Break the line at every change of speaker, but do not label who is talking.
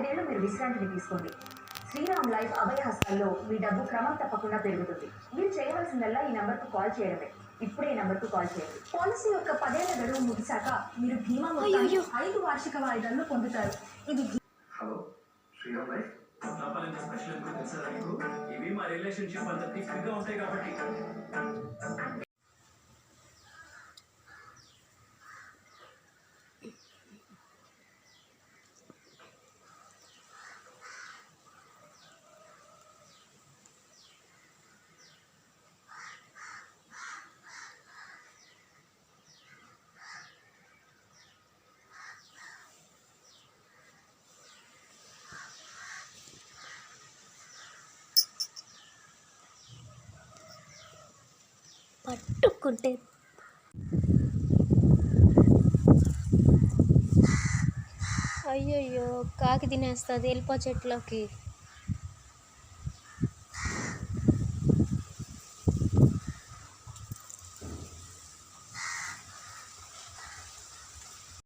ఐదేళ్ళు మీరు విశ్రాంతిని తీసుకోండి. శ్రీరామ్ లైఫ్ అభయ హస్తాల్లో మీ డబ్బు క్రమం తప్పకుండా పెరుగుతుంది. మీరు చేయవలసిందల్లా ఈ నంబర్కు కాల్ చేయడమే. ఇప్పుడే ఈ నంబర్కు కాల్ చేయండి.
పాలసీ యొక్క పదేళ్ళ గడువు ముగిశాక మీరు బీమా మొత్తాన్ని ఐదు వార్షిక వాయిదాల్లో పొందుతారు. ఇది
హలో శ్రీరామ్ లైఫ్?
స్పెషల్ ఎందుకు తెలుసా? నీకు ఇవి మా రిలేషన్షిప్ అంత థిక్గా ఉంటాయి కాబట్టి.
పట్టుకుంటే అయ్యయ్యో కాకి తినేస్తుంది. వెళ్ళిపో చెట్లోకి.